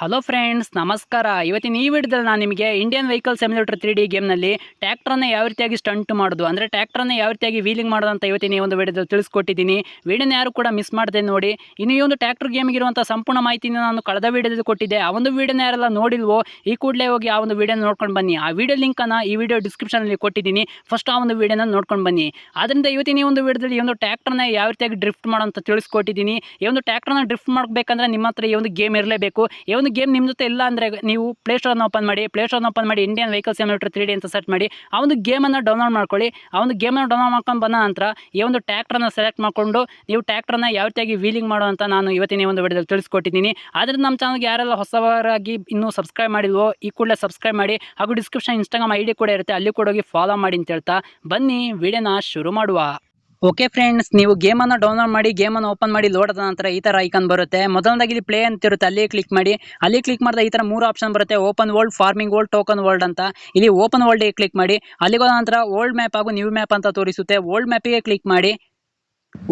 Hello friends ನಮಸ್ಕಾರ. ಇವತ್ತಿನ ಈ ವಿಡಿಯೋದಲ್ಲಿ ನಾನು ನಿಮಗೆ Indian vehicle simulator three D ಗೇಮ್ನಲ್ಲಿ ಟ್ಯಾಕ್ಟ್ರನ್ನ ಯಾವ ರೀತಿಯಾಗಿ ಸ್ಟಂಟ್ ಮಾಡೋದು? ಅಂದರೆ ಟ್ಯಾಕ್ಟ್ರನ್ನ ಯಾವ ರೀತಿಯಾಗಿ ವೀಲಿಂಗ್ ಮಾಡೋದು ಅಂತ ಇವತ್ತಿನ ಈ ಒಂದು ವಿಡಿಯೋದಲ್ಲಿ ತಿಳಿಸ್ಕೊಟ್ಟಿದ್ದೀನಿ. ವಿಡಿಯೋನ ಯಾರು ಕೂಡ ಮಿಸ್ ಮಾಡದೆ ನೋಡಿ. ಇನ್ನು ಈ ಒಂದು ಟ್ಯಾಕ್ಟರ್ ಗೇಮ್ಗಿರುವಂಥ ಸಂಪೂರ್ಣ ಮಾಹಿತಿನ ನಾನು ಕಳೆದ ವಿಡಿಯೋದಲ್ಲಿ ಕೊಟ್ಟಿದ್ದೆ. ಆ ಒಂದು ವಿಡಿಯೋನ ಯಾರೆಲ್ಲ ನೋಡಿಲ್ವೋ, ಈ ಕೂಡಲೇ ಹೋಗಿ ಆ ಒಂದು ವಿಡಿಯೋನ ನೋಡ್ಕೊಂಡು ಬನ್ನಿ. ಆ ವಿಡಿಯೋ ಲಿಂಕನ್ನು ಈ ವಿಡಿಯೋ ಡಿಸ್ಕ್ರಿಪ್ಷನಲ್ಲಿ ಕೊಟ್ಟಿದ್ದೀನಿ. ಫಸ್ಟ್ ಆ ಒಂದು ವಿಡಿಯೋನ ನೋಡ್ಕೊಂಡು ಬನ್ನಿ. ಆದ್ದರಿಂದ ಇವತ್ತಿನ ಈ ಒಂದು ವಿಡಿಯೋದಲ್ಲಿ ಈ ಒಂದು ಟ್ಯಾಕ್ಟರ್ನ ಯಾವ ರೀತಿಯಾಗಿ ಡ್ರಿಫ್ಟ್ ಮಾಡೋ ಅಂತ ತಿಳಿಸ್ಕೊಟ್ಟಿದ್ದೀನಿ. ಈ ಒಂದು ಟ್ಯಾಕ್ಟರ್ನ ಡ್ರಿಫ್ಟ್ ಮಾಡಬೇಕಂದ್ರೆ ನಿಮ್ಮ ಹತ್ರ ಈ ಒಂದು ಗೇಮ್ ಇರಲೇಬೇಕು. ಈ ಒಂದು ಗೇಮ್ ನಿಮ್ಮ ಜೊತೆ ಇಲ್ಲ ಅಂದರೆ ನೀವು ಪ್ಲೇಸ್ಟೋರ್ನ ಓಪನ್ ಮಾಡಿ ಪ್ಲೇಸ್ಟೋರ್ನ ಓಪನ್ ಮಾಡಿ Indian vehicle simulator three D ಅಂತ ಸರ್ಚ್ ಮಾಡಿ, ಆ ಒಂದು ಗೇಮನ್ನು ಡೌನ್ಲೋಡ್ ಮಾಡ್ಕೊಳ್ಳಿ. ಆ ಒಂದು ಗೇಮನ್ನು ಡೌನ್ಲೋಡ್ ಮಾಡ್ಕೊಂಡು ಬಂದ ನಂತರ ಈ ಒಂದು ಟ್ಯಾಕ್ಟ್ರನ್ನ ಸೆಲೆಕ್ಟ್ ಮಾಡಿಕೊಂಡು ನೀವು ಟ್ಯಾಕ್ಟ್ರನ್ನ ಯಾವ ರೀತಿಯಾಗಿ ವೀಲಿಂಗ್ ಮಾಡೋ ಅಂತ ನಾನು ಇವತ್ತಿನ ಒಂದು ವಿಡಿಯೋದಲ್ಲಿ ತಿಳಿಸ್ಕೊಟ್ಟಿದ್ದೀನಿ. ಆದರೆ ನಮ್ಮ ಚಾನಲ್ಗೆ ಯಾರೆಲ್ಲ ಹೊಸವರಾಗಿ ಇನ್ನೂ ಸಬ್ಸ್ಕ್ರೈಬ್ ಮಾಡಿಲ್ವೋ, ಈ ಕೂಡಲೇ ಸಬ್ಸ್ಕ್ರೈಬ್ ಮಾಡಿ, ಹಾಗೂ ಡಿಸ್ಕ್ರಿಪ್ಷನ್ ಇನ್ಸ್ಟಾಗ್ರಾಮ್ ಐ ಕೂಡ ಇರುತ್ತೆ, ಅಲ್ಲಿ ಕೂಡ ಹೋಗಿ ಫಾಲೋ ಮಾಡಿ ಅಂತ ಹೇಳ್ತಾ ಬನ್ನಿ, ವಿಡಿಯೋನ ಶುರು ಮಾಡುವ. ಓಕೆ ಫ್ರೆಂಡ್ಸ್ ನೀವು ಗೇಮನ್ನು ಡೌನ್ಲೋಡ್ ಮಾಡಿ ಗೇಮನ್ನು ಓಪನ್ ಮಾಡಿ ಲೋಡ್ ಆದ ನಂತರ ಈ ಥರ ಐಕನ್ ಬರುತ್ತೆ. ಮೊದಲನೇದಾಗಿ ಇಲ್ಲಿ ಪ್ಲೇ ಅಂತ ಇರುತ್ತೆ, ಅಲ್ಲಿ ಕ್ಲಿಕ್ ಮಾಡಿ. ಅಲ್ಲಿ ಕ್ಲಿಕ್ ಮಾಡಿದ ಈ ಥರ ಮೂರು ಆಪ್ಷನ್ ಬರುತ್ತೆ. Open world farming world token world ಅಂತ. ಇಲ್ಲಿ ಓಪನ್ ವರ್ಲ್ಡ್ಗೆ ಕ್ಲಿಕ್ ಮಾಡಿ. ಅಲ್ಲಿಗೆ ಹೋದ ನಂತರ ಓಲ್ಡ್ ಮ್ಯಾಪ್ ಹಾಗೂ ನ್ಯೂ ಮ್ಯಾಪ್ ಅಂತ ತೋರಿಸುತ್ತೆ. ಓಲ್ಡ್ ಮ್ಯಾಪಿಗೆ ಕ್ಲಿಕ್ ಮಾಡಿ.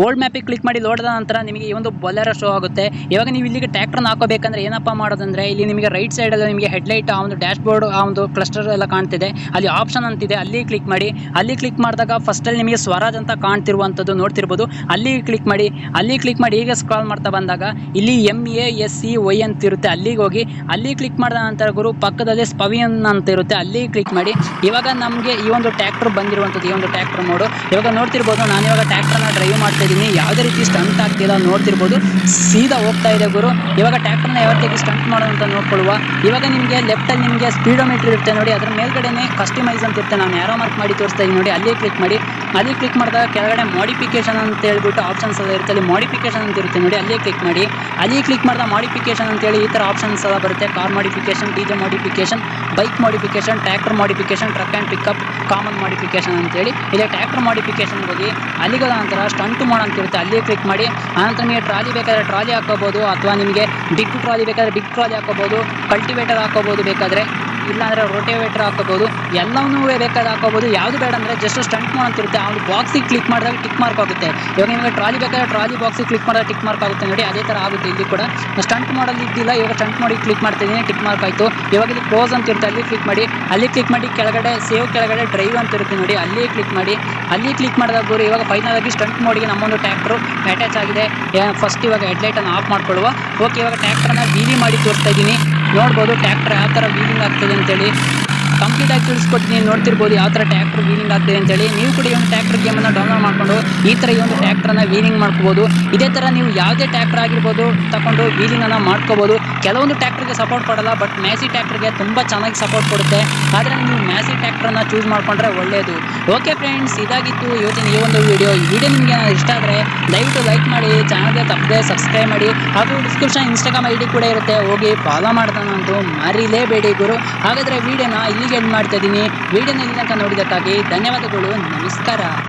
ಓಲ್ಡ್ ಮ್ಯಾಪಿಗೆ ಕ್ಲಿಕ್ ಮಾಡಿ ಲೋಡ್ ಆದ ನಂತರ ನಿಮಗೆ ಈ ಒಂದು ಬೊಲೆರೋ ಶೋ ಆಗುತ್ತೆ. ಇವಾಗ ನೀವು ಇಲ್ಲಿಗೆ ಟ್ಯಾಕ್ಟ್ರನ್ನ ಹಾಕೋಬೇಕಂದ್ರೆ ಏನಪ್ಪ ಮಾಡೋದಂದ್ರೆ ಇಲ್ಲಿ ನಿಮಗೆ ರೈಟ್ ಸೈಡಲ್ಲಿ ನಿಮಗೆ ಹೆಡ್ಲೈಟ್ ಆ ಒಂದು ಡ್ಯಾಶ್ ಬೋರ್ಡ್ ಆ ಒಂದು ಕ್ಲಸ್ಟರ್ ಎಲ್ಲ ಕಾಣ್ತಿದೆ. ಅಲ್ಲಿ ಆಪ್ಷನ್ ಅಂತಿದೆ ಅಲ್ಲಿ ಕ್ಲಿಕ್ ಮಾಡಿ. ಅಲ್ಲಿ ಕ್ಲಿಕ್ ಮಾಡಿದಾಗ ಫಸ್ಟಲ್ಲಿ ನಿಮಗೆ ಸ್ವರಾಜ್ ಅಂತ ಕಾಣ್ತಿರುವಂಥದ್ದು ನೋಡ್ತಿರ್ಬೋದು. ಅಲ್ಲಿ ಕ್ಲಿಕ್ ಮಾಡಿ. ಅಲ್ಲಿ ಕ್ಲಿಕ್ ಮಾಡಿ ಹೀಗೆ ಸ್ಕ್ರಾಲ್ ಮಾಡ್ತಾ ಬಂದಾಗ ಇಲ್ಲಿ M A S C Y ಅಂತ ಇರುತ್ತೆ. ಅಲ್ಲಿಗೆ ಹೋಗಿ, ಅಲ್ಲಿ ಕ್ಲಿಕ್ ಮಾಡಿದ ನಂತರ ಗುರು ಪಕ್ಕದಲ್ಲಿ ಸ್ಪವಿಯನ್ ಅಂತ ಇರುತ್ತೆ. ಅಲ್ಲಿ ಕ್ಲಿಕ್ ಮಾಡಿ. ಇವಾಗ ನಮಗೆ ಈ ಒಂದು ಟ್ಯಾಕ್ಟರ್ ಬಂದಿರುವಂಥದ್ದು, ಈ ಒಂದು ಟ್ಯಾಕ್ಟರ್ ಮೋಡು ಇವಾಗ ನೋಡ್ತಿರ್ಬೋದು ನಾನು ಇವಾಗ ಟ್ಯಾಕ್ಟರ್ನ ಡ್ರೈವ್ ಮಾಡ್ತಾ ಇದ್ದೀನಿ. ಯಾವುದೇ ರೀತಿ ಸ್ಟಂಟ್ ಆಗ್ತಿಲ್ಲ ನೋಡ್ತಿರ್ಬೋದು. ಸೀದಾ ಹೋಗ್ತಾ ಇದೆ ಗುರು. ಇವಾಗ ಟ್ಯಾಕ್ಟರ್ನ ಯಾವ ರೀತಿ ಸ್ಟಂಟ್ ಮಾಡೋದು ಅಂತ ನೋಡ್ಕೊಳ್ಳುವ. ಇವಾಗ ನಿಮಗೆ ಲೆಫ್ಟಲ್ಲಿ ನಿಮಗೆ ಸ್ಪೀಡೋಮೀಟರ್ ಇರುತ್ತೆ ನೋಡಿ. ಅದ್ರ ಮೇಲ್ಗಡೆನೇ ಕಸ್ಟಮೈಸ್ ಅಂತ ಇರುತ್ತೆ. ನಾನು ಯಾರೋ ಮಾರ್ಕ್ ಮಾಡಿ ತೋರಿಸ್ತಾ ಇದ್ದೀನಿ ನೋಡಿ. ಅಲ್ಲಿ ಕ್ಲಿಕ್ ಮಾಡಿ. ಅಲ್ಲಿ ಕ್ಲಿಕ್ ಮಾಡಿದಾಗ ಕೆಳಗಡೆ ಮಾಡಿಫಿಕೇಶನ್ ಅಂತ ಹೇಳ್ಬಿಟ್ಟು ಆಪ್ಷನ್ಸ್ ಎಲ್ಲ ಇರುತ್ತೆ. ಅಲ್ಲಿ ಮಾಡಿಫಿಕೇಶನ್ ಅಂತ ಇರುತ್ತೆ ನೋಡಿ. ಅಲ್ಲೇ ಕ್ಲಿಕ್ ಮಾಡಿ. ಅಲ್ಲಿ ಕ್ಲಿಕ್ ಮಾಡಿದ ಮಾಡಿಫಿಕೇಶನ್ ಅಂತೇಳಿ ಈ ಥರ ಆಪ್ಷನ್ಸ್ ಎಲ್ಲ ಬರುತ್ತೆ. Car modification D J modification bike modification tractor modification truck and pickup common modification ಅಂತೇಳಿ ಇಲ್ಲಿ ಟ್ರ್ಯಾಕ್ಟರ್ ಮಾಡಿಫಿಕೇಶನ್ ಹೋಗಿ ಅಲ್ಲಿಗಳ ನಂತರ ಸ್ಟಂಟ್ ಮಾಡೋ ಅಂತ ಇರುತ್ತೆ. ಅಲ್ಲಿ ಕ್ಲಿಕ್ ಮಾಡಿ ಆನಂತರ ನಿಮಗೆ ಟ್ರಾಲಿ ಬೇಕಾದರೆ ಟ್ರಾಲಿ ಹಾಕೋಬೋದು, ಅಥವಾ ನಿಮಗೆ ಬಿಗ್ ಟ್ರಾಲಿ ಬೇಕಾದರೆ ಬಿಗ್ ಟ್ರಾಲಿ ಹಾಕೋಬೋದು ಕಲ್ಟಿವೇಟರ್ ಹಾಕೋಬೋದು ಬೇಕಾದರೆ ಇಲ್ಲಾಂದರೆ ರೋಟೇವೇಟರ್ ಹಾಕೋಬೋದು, ಎಲ್ಲವನ್ನೂ ಬೇಕಾದ ಹಾಕೋಬೋದು. ಯಾವುದು ಬೇಡ ಅಂದರೆ ಜಸ್ಟ್ ಸ್ಟಂಟ್ ಮಾಡೋ ಅಂತ ಇರುತ್ತೆ. ಆ ಒಂದು ಬಾಕ್ಸಿಗೆ ಕ್ಲಿಕ್ ಮಾಡಿದಾಗ ಟಿಕ್ ಮಾರ್ಕ್ ಆಗುತ್ತೆ. ಇವಾಗ ನಿಮಗೆ ಟ್ರಾಲಿ ಬೇಕಾದ್ರೆ ಟ್ರಾಲಿ ಬಾಕ್ಸಿಗೆ ಕ್ಲಿಕ್ ಮಾಡಿದಾಗ ಟಿಕ್ ಮಾರ್ಕ್ ಆಗುತ್ತೆ ನೋಡಿ. ಅದೇ ಥರ ಆಗುತ್ತೆ ಇಲ್ಲಿ ಕೂಡ. ಸ್ಟಂಟ್ ಮಾಡಲು ಇದ್ದಿಲ್ಲ, ಇವಾಗ ಸ್ಟಂಟ್ ಮಾಡಿ ಕ್ಲಿಕ್ ಮಾಡ್ತಿದ್ದೀನಿ ಟಿಕ್ ಮಾರ್ಕ್ ಆಯಿತು. ಇವಾಗ ಇಲ್ಲಿ ಕ್ಲೋಸ್ ಅಂತ ಇರುತ್ತೆ, ಅಲ್ಲಿ ಕ್ಲಿಕ್ ಮಾಡಿ. ಅಲ್ಲಿ ಕ್ಲಿಕ್ ಮಾಡಿ, ಕೆಳಗಡೆ ಸೇವ್ ಕೆಳಗಡೆ ಡ್ರೈವ್ ಅಂತ ಇರುತ್ತೆ ನೋಡಿ. ಅಲ್ಲಿ ಕ್ಲಿಕ್ ಮಾಡಿ. ಅಲ್ಲಿ ಕ್ಲಿಕ್ ಮಾಡಿದಾಗ ಗುರು, ಇವಾಗ ಫೈನಲ್ ಆಗಿ ಸ್ಟಂಟ್ ಮೋಡಿಗೆ ನಮ್ಮೊಂದು ಟ್ಯಾಕ್ಟ್ರು ಅಟ್ಯಾಚ್ ಆಗಿದೆ. ಫಸ್ಟ್ ಇವಾಗ ಹೆಡ್ಲೈಟನ್ನು ಆಫ್ ಮಾಡ್ಕೊಳ್ಳುವ. ಓಕೆ ಇವಾಗ ಟ್ಯಾಕ್ಟ್ರನ್ನ ವೀಲಿ ಮಾಡಿ ತೋರಿಸ್ತಾ ಇದ್ದೀನಿ. ನೋಡ್ಬೋದು ಟ್ಯಾಕ್ಟರ್ ಯಾವ ಥರ ವೀಲಿಂಗ್ ಆಗ್ತದೆ ಅಂತೇಳಿ. ಕಂಪ್ಲೀಟ್ ಆಗಿ ತಿಳಿಸ್ಕೊಟ್ಟಿದ್ದೀನಿ ನೋಡ್ತಿರ್ಬೋದು ಯಾವ ಥರ ಟ್ಯಾಕ್ಟರ್ ವೀಲಿಂಗ್ ಆಗ್ತದೆ ಅಂತೇಳಿ. ನೀವು ಕೂಡ ಈ ಒಂದು ಟ್ಯಾಕ್ಟರ್ ಗೇಮನ್ನು ಡೌನ್ಲೋಡ್ ಮಾಡಿಕೊಂಡು ಈ ಥರ ಈ ಒಂದು ಟ್ಯಾಕ್ಟ್ರನ್ನ ವೀಲಿಂಗ್ ಮಾಡ್ಕೋಬೋದು. ಇದೇ ಥರ ನೀವು ಯಾವುದೇ ಟ್ಯಾಕ್ಟರ್ ಆಗಿರ್ಬೋದು ತಗೊಂಡು ವೀಲಿಂಗನ್ನು ಮಾಡ್ಕೋಬೋದು. ಕೆಲವೊಂದು ಟ್ಯಾಕ್ಟರ್ಗೆ ಸಪೋರ್ಟ್ ಕೊಡಲ್ಲ ಬಟ್ ಮ್ಯಾಸಿ ಟ್ಯಾಕ್ಟರ್ಗೆ ತುಂಬ ಚೆನ್ನಾಗಿ ಸಪೋರ್ಟ್ ಕೊಡುತ್ತೆ. ಆದರೆ ನೀವು ಮ್ಯಾಸಿ ಟ್ಯಾಕ್ಟ್ರನ್ನ ಚೂಸ್ ಮಾಡಿಕೊಂಡ್ರೆ ಒಳ್ಳೆಯದು ಓಕೆ ಫ್ರೆಂಡ್ಸ್ ಇದಾಗಿತ್ತು ಇವತ್ತಿನ ಈ ಒಂದು ವಿಡಿಯೋ ಈ ವಿಡಿಯೋ ನಿಮಗೆ ಇಷ್ಟ ಆದರೆ ದಯವಿಟ್ಟು ಲೈಕ್ ಮಾಡಿ ಚಾನಲ್ಗೆ ತಪ್ಪದೆ ಸಬ್ಸ್ಕ್ರೈಬ್ ಮಾಡಿ. ಹಾಗೂ ಡಿಸ್ಕ್ರಿಪ್ಷನ್ ಇನ್ಸ್ಟಾಗ್ರಾಮ್ ಐ ಕೂಡ ಇರುತ್ತೆ. ಹೋಗಿ ಫಾಲೋ ಮಾಡ್ತಾನಂತೂ ಮರಿಲೇಬೇಡಿ ಗುರು. ಹಾಗಾದರೆ ವಿಡಿಯೋನ ಇಲ್ಲಿಗೆ ಮಾಡ್ತಾ ಇದ್ದೀನಿ. ವಿಡಿಯೋನ ಇಲ್ಲಿ ತನಕ ಧನ್ಯವಾದಗಳು. ನಮಸ್ಕಾರ.